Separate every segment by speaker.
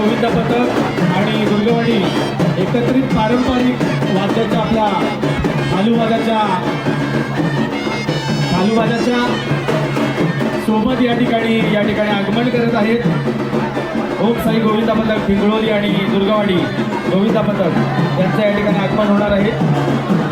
Speaker 1: गोविंद पथक आणि दुर्गवडी एकत्रित पारंपरिक वाद्याच्या आपल्या आलूवाजाच्या आलूवाजाच्या सोबत या ठिकाणी या ठिकाणी आगमन करत आहेत. ओम साई गोविंदा पथक पिंगळोली आणि दुर्गावाडी गोविंदा पथक यांचं या ठिकाणी आगमन होणार आहे.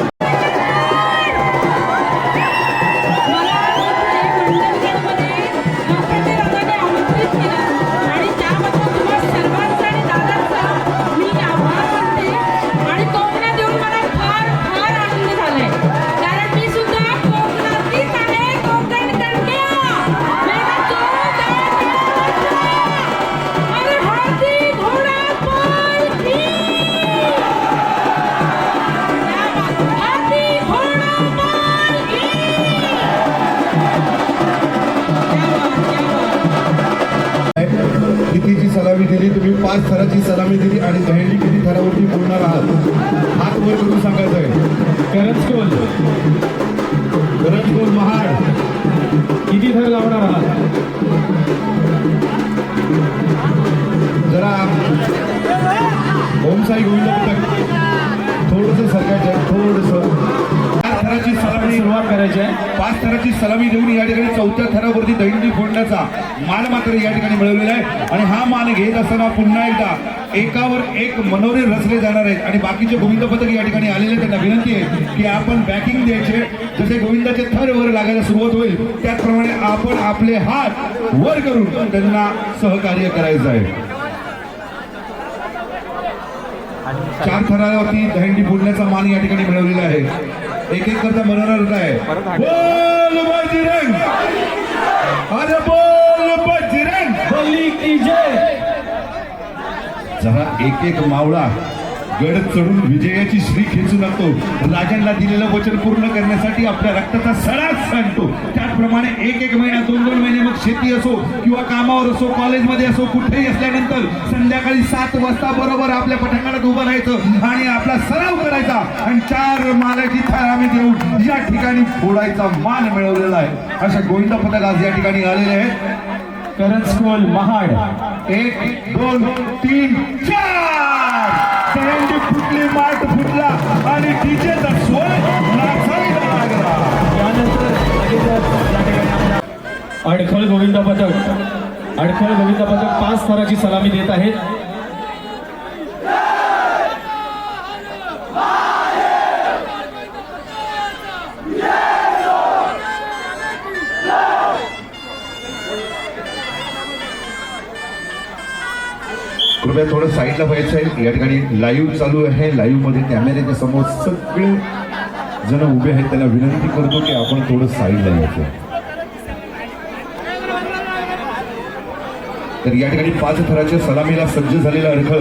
Speaker 2: दिली तुम्ही पाच थराची सलामी दिली आणि दहेंडी किती थरावरती बोलणार आहात? हात वर करून सांगायचं आहे
Speaker 1: करंजकोल
Speaker 2: करंजकोल महाड.
Speaker 1: किती थर लावणार आहात?
Speaker 2: जरा ओम साई गोविंद
Speaker 1: करायची आहे.
Speaker 2: पाच थराची सलामी देऊन या ठिकाणी चौथ्या थरावरती दहिंडी फोडण्याचा मान मात्र या ठिकाणी मिळवलेला आहे. आणि हा मान घेत असताना पुन्हा एकदा एकावर एक मनोरे रचले जाणार आहेत. आणि बाकीचे गोविंद पथक या ठिकाणी आलेले आहेत. त्यांना विनंती आहे की आपण बॅकिंग द्यायचे. जसे गोविंदाचे थर वर लागायला सुरुवात होईल त्याचप्रमाणे आपण आपले हात वर करून त्यांना सहकार्य करायचं आहे. चार थरावरती दहंडी फोडण्याचा मान या ठिकाणी मिळवलेला आहे. एक एक करता मनोरा होत आहे. बोल बजरंग! अरे बोल बजरंग!
Speaker 1: बल्ली की जय!
Speaker 2: जरा एक एक मावळा. गड चढून विजयाची श्री खेचू लागतो. राजांना दिलेलं वचन पूर्ण करण्यासाठी आपल्या रक्ताचा सडाच सांगतो त्याचप्रमाणे एक एक महिना दोन दोन महिने मग शेती असो किंवा कामावर असो कॉलेजमध्ये असो कुठेही असल्यानंतर संध्याकाळी सात वाजता बरोबर आपल्या पटांगणात उभं राहायचं आणि आपला सराव करायचा आणि चार मालाची थार आम्ही देऊन या ठिकाणी फोडायचा मान मिळवलेला आहे. अशा गोविंदा पथक आज या ठिकाणी आलेले आहेत.
Speaker 1: करंजकोल महाड.
Speaker 2: एक दोन तीन चार! दहंडी फुटली माठ फुटला आणि डीजेचा स्वर नाचायला लागला.
Speaker 1: त्यानंतर अडखळ गोविंद पथक अडखळ गोविंद पथक पाच थराची सलामी देत आहेत.
Speaker 2: कृपया थोडं साईडला व्हायचं आहे या ठिकाणी लाईव्ह चालू आहे. लाईव्हमध्ये कॅमेऱ्याच्या समोर सगळे जण उभे आहेत. त्यांना विनंती करतो की आपण थोडं साईडला यायचं. तर या ठिकाणी पाच थराच्या सलामीला सज्ज झालेला अडखळ.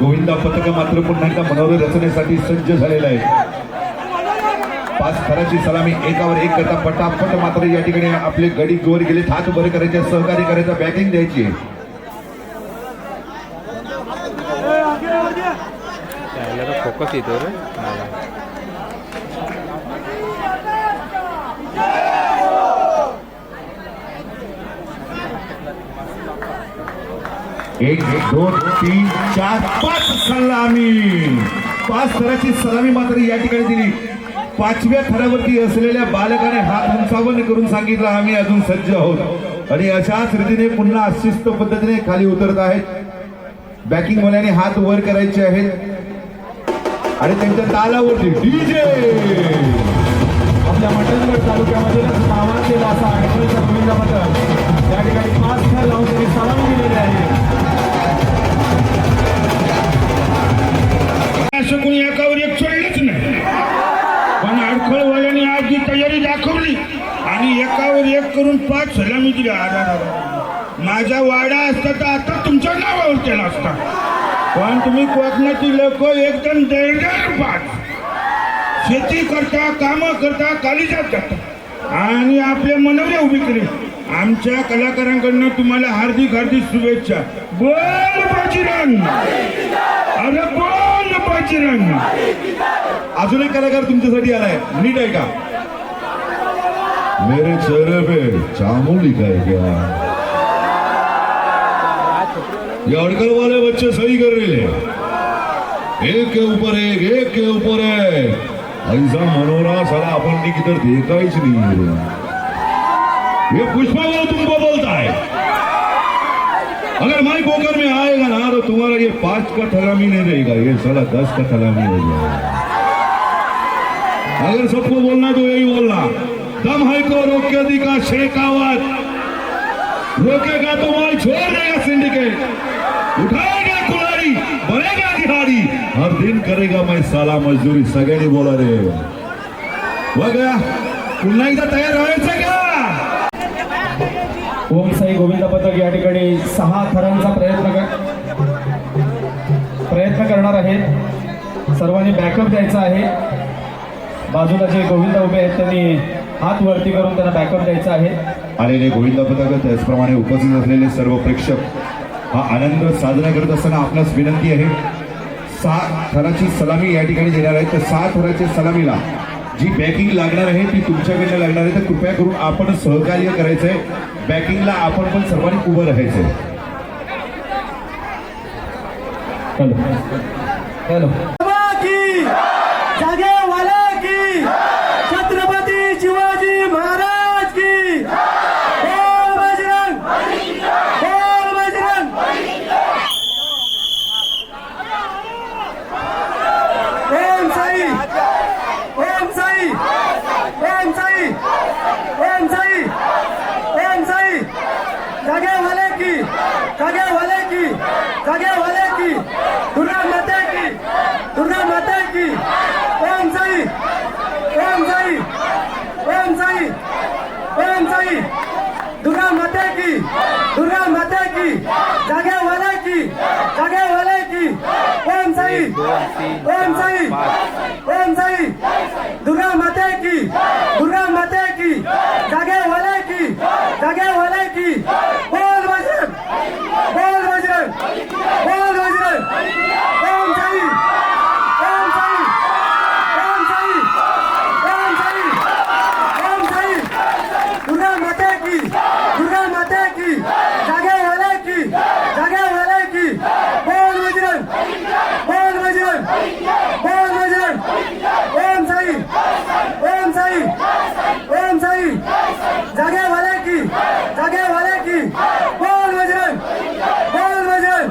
Speaker 2: गोविंदा पथक मात्र पुन्हा एकदा मनोरे रचनेसाठी सज्ज झालेला आहे. पाच थराची सलामी एकावर एक करता पटापट मात्र या ठिकाणी आपले गडी गोर गेले. हात बरे करायचे सहकार्य करायचं बॅटिंग द्यायची.
Speaker 3: त्याला ಫೋಕಸ್ फोकस
Speaker 2: एक दोन तीन चार पाच सलामी पाच थराची सलामी मात्र या ठिकाणी दिली. पाचव्या थरावरती असलेल्या बालकाने हात उंचावन करून सांगितलं आम्ही अजून सज्ज आहोत. आणि अशाच रीतीने पुन्हा अशिस्त पद्धतीने खाली उतरत आहेत. बॅकिंग वाल्याने हात वर करायचे आहेत. आणि त्यांच्या तालावरती डीजे
Speaker 1: आपल्या मंडणगड तालुक्यामध्ये नावाजलेला असा अडखळचा गोविंद पथक या ठिकाणी पाच थर लावून त्यांनी सलामी दिलेली आहे.
Speaker 4: असं कोणी एकावर एक चढलंच नाही. पण अडखळवाल्याने आज जी तयारी दाखवली आणि एकावर एक करून पाच सलामी दिल्या आधार माझा वाडा असता तर आता तुमच्या नावावर केला असता. पण तुम्ही कोकणाची लोक एकदम दर्डर पाच शेती करता कामं करता कालिजात जाता. आणि आपले मनोरे उभी केले. आमच्या कलाकारांकडनं तुम्हाला हार्दिक हार्दिक शुभेच्छा. बोल बजरंग अरे बोल बजरंग
Speaker 2: अजून एक कलाकार तुमच्यासाठी आलाय. नीट आहे का मेरे चेहरे पे चामोली काय क्या? ये अड़कल वाले बच्चे सही कर रहे एक के ऊपर एक एक के ऊपर एक। ऐसा मनोरा साला अपन ने किधर देखा ही नहीं रे। ये पुष्पा वो तुमको बोलता है। अगर माइक होकर में आएगा ना तो तुम्हारा ये पांच का थलामी नहीं रहेगा ये साला दस का थलामी हो जाएगा अगर सबको बोलना तो यही बोलना। दम है को रोक के दिखा शेखावत रोकेगा तो माल छोड़ देगा सिंडिकेट उठाएगा कुलारी बनेगा दिहाड़ी हर दिन करेगा मैं साला मजदूरी सगळ्यांनी बोला रे। बघा पुन्हा एकदा तयार व्हायचं का?
Speaker 5: ओम साई गोविंद पथक या ठिकाणी सहा थरांचा प्रयत्न कर प्रयत्न करणार आहेत. सर्वांनी बॅकअप द्यायचा आहे. बाजूला जे गोविंद उभे आहेत त्यांनी हात वरती करून त्यांना बॅकअप द्यायचा आहे.
Speaker 2: आलेले गोविंद पथक त्याचप्रमाणे उपस्थित असलेले सर्व प्रेक्षक हा आनंद साजरा करत असताना आपणास विनंती आहे. सहा थराची सलामी या ठिकाणी देणार आहे. तर सहा थराच्या सलामीला जी बॅकिंग लागणार आहे ती तुमच्याकडनं लागणार आहे. तर कृपया करून आपण सहकार्य करायचं आहे बॅकिंगला आपण पण सर्वांनी उभं राहायचं आहे
Speaker 5: हॅलो. हॅलो
Speaker 1: की जागेवाला की छत्रपती शिवाजी महाराज की बोल बजरंग बोल बजरंग ओम साई ओम साई ओम साई ओम साई ओम साई जागेवाले की जागेवाले की जागेवाले की दुर्गा माता की दुर्गा माता की ओम साई ओम साई ओम साई ओम साई दुर्गा माता की दुर्गा माता की जागे वाले की जागे वाले की ओम साई ओम साई ओम साई दुर्गा माता की दुर्गा माता की जागे वाले की जागे वाले की बोल बजरंग बोल बजरंग बोल बजरंग ओम साई ओम साई ओम साई ओम साई ओम साई दुर्गा माता की दुर्गा माता की जागे वाले की जागे वाले की बोल बजरंग बोल बजरंग बोल बजरंग ओम साई ओम साई ओम साई जागे वाले की जागे वाले की बोल बजरंग बोल बजरंग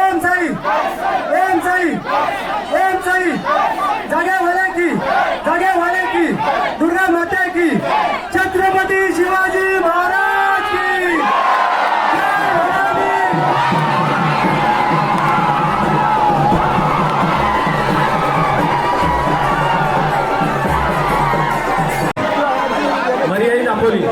Speaker 1: ओम साई ओम साई ओम साई जागे वाले की जागे वाले की दुर्गा माता की छत्रपती शिवाजी महाराज की जय भवानी!
Speaker 5: मर्यादित दापोली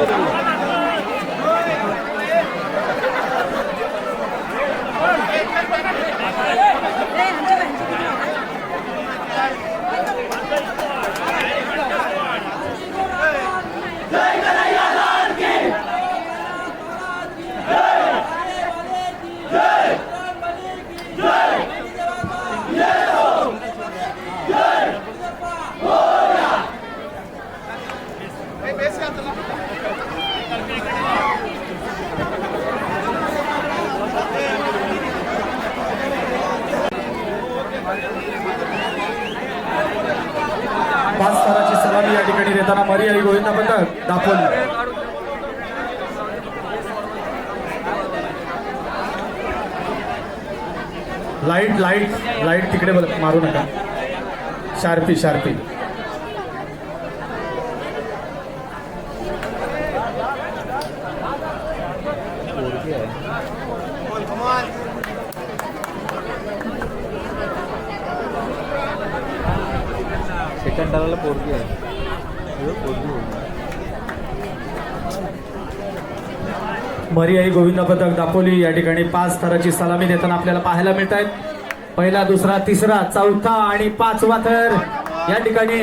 Speaker 5: पाच स्तराची सलामी या ठिकाणी देताना मर्यादी गोविंदा पथक दाखवली लाइट लाइट लाइट तिकडे बघ- मारू नका. Sharpy sharpy.
Speaker 3: सेकंड डाला पोरगी आहे पोरगी मरी
Speaker 5: आई गोविंद पथक दापोली या ठिकाणी पाच थराची सलामी देताना आपल्याला पाहायला मिळत आहेत पहिला दुसरा तिसरा चौथा आणि पाचवा थर या ठिकाणी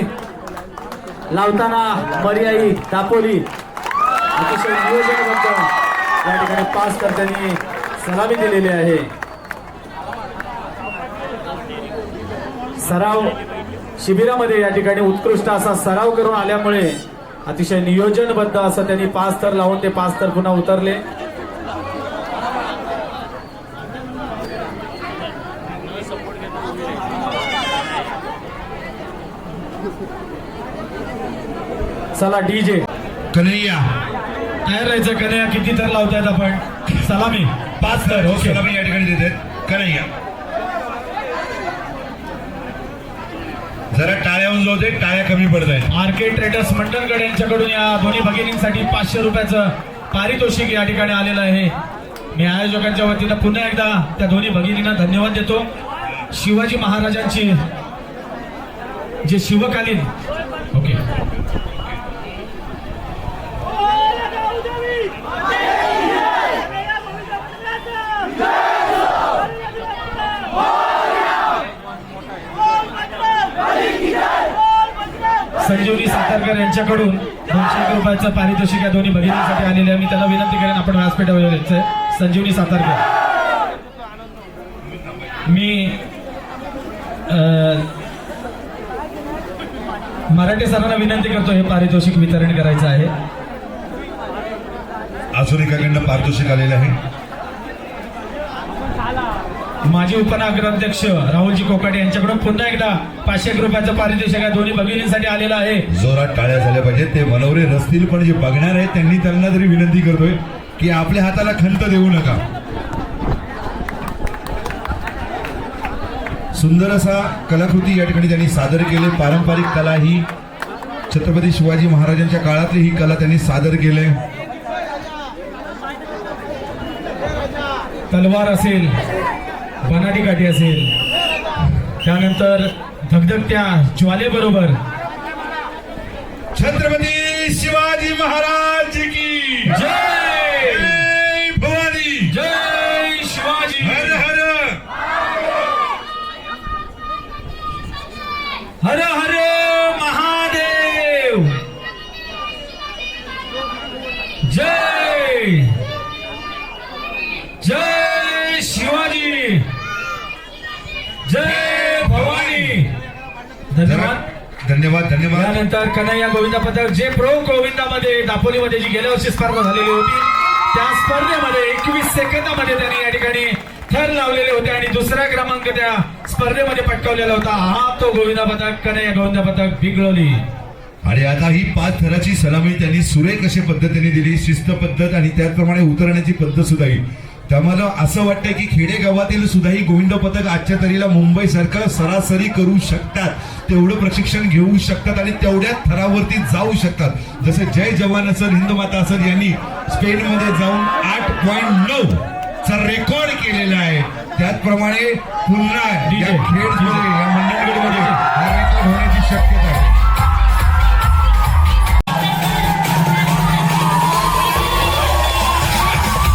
Speaker 5: लावताना मर्याई दापोली अतिशय नियोजनबद्ध या ठिकाणी पाच कर्त्यांनी सलामी दिलेली आहे. सराव शिबिरामध्ये या ठिकाणी उत्कृष्ट असा सराव करून आल्यामुळे अतिशय नियोजनबद्ध असं त्यांनी पाच तर लावून ते पाच तर पुन्हा उतरले.
Speaker 1: चला डीजे
Speaker 2: कन्हैया.
Speaker 1: तयार राहायचं कन्हैया किती तर लावतायत आपण? सलामी पाच तर ओके.
Speaker 2: सलामी या ठिकाणी देते. कन्हैया. जरा टाळ्या उंजवते टाळ्या कमी पडत आहेत.
Speaker 1: आर्के ट्रेडर्स मंडणगड यांच्याकडून या दोन्ही भगिनींसाठी पाचशे रुपयाचं पारितोषिक या ठिकाणी आलेलं आहे. मी आयोजकांच्या वतीनं पुन्हा एकदा त्या दोन्ही भगिनींना धन्यवाद देतो. शिवाजी महाराजांची जे शिवकालीन ओके संजीवनी सातारकर यांच्याकडून दोनशे रुपयाचं पारितोषिक या दोन्ही भगिनींसाठी आलेले आहे. मी त्याला विनंती करेन आपण व्यासपीठावर यायचं संजीवनी सातारकर मी मराठी सरांना विनंती करतो हे पारितोषिक वितरण करायचं आहे.
Speaker 2: अजून एकाकडनं पारितोषिक आलेलं आहे.
Speaker 1: माजी उपनगराध्यक्ष राहुलजी कोकाटे यांच्याकडून पुन्हा एकदा पाचशे रुपयाचं पारितोषिक या दोन्ही भगिनींसाठी आलेलं आहे.
Speaker 2: जोरात टाळ्या झाल्या पाहिजे ते मनोरे नसतील पण जे बघणार आहेत त्यांनी त्यांना तरी विनंती करतोय की आपल्या हाताला खंत देऊ नका. सुंदर असा कलाकृती या ठिकाणी त्यांनी सादर केले. पारंपरिक कला ही छत्रपती शिवाजी महाराजांच्या काळातली ही कला त्यांनी सादर केले.
Speaker 1: तलवार असेल बनाटी काठी असेल. त्यानंतर धगधगत्या ज्वालेबरोबर.
Speaker 2: छत्रपती शिवाजी महाराज की
Speaker 1: जय
Speaker 2: जय भवानी
Speaker 1: जय शिवाजी
Speaker 2: हर हर
Speaker 1: हर हर महादेव जय जय शिवाजी जय भवानी
Speaker 2: धन्यवाद धन्यवाद.
Speaker 1: त्यानंतर कन्हैया गोविंदा पथक जे प्रो गोविंदामध्ये दापोलीमध्ये जी गेल्या वर्षी स्पर्धा झालेली होती त्या स्पर्धेमध्ये एकवीस सेकंदामध्ये त्यांनी या ठिकाणी थर लावलेले होते आणि दुसरा क्रमांक त्या स्पर्धेमध्ये पटकावलेला होता. हा तो गोविंदा पथक कन्हैया गोविंदा पथक बिगळवली
Speaker 2: आणि आता ही पाच थराची सलामी त्यांनी सुरेख अशा पद्धतीने दिली शिस्त पद्धत आणि त्याचप्रमाणे उतरण्याची पद्धत सुद्धा ही. त्यामुळे असं वाटतंय की खेडेगावातील सुद्धा ही गोविंद पथक आजच्या तरीला मुंबई सारखं सरासरी करू शकतात. तेवढं प्रशिक्षण घेऊ शकतात आणि तेवढ्याच थरावरती जाऊ शकतात. जसं जय जवान असर हिंद माता असर यांनी स्पेनमध्ये जाऊन आठ पॉईंट नऊ चा रेकॉर्ड केलेला आहे. त्याचप्रमाणे पुन्हा या खेळमध्ये या मंडळगडमध्ये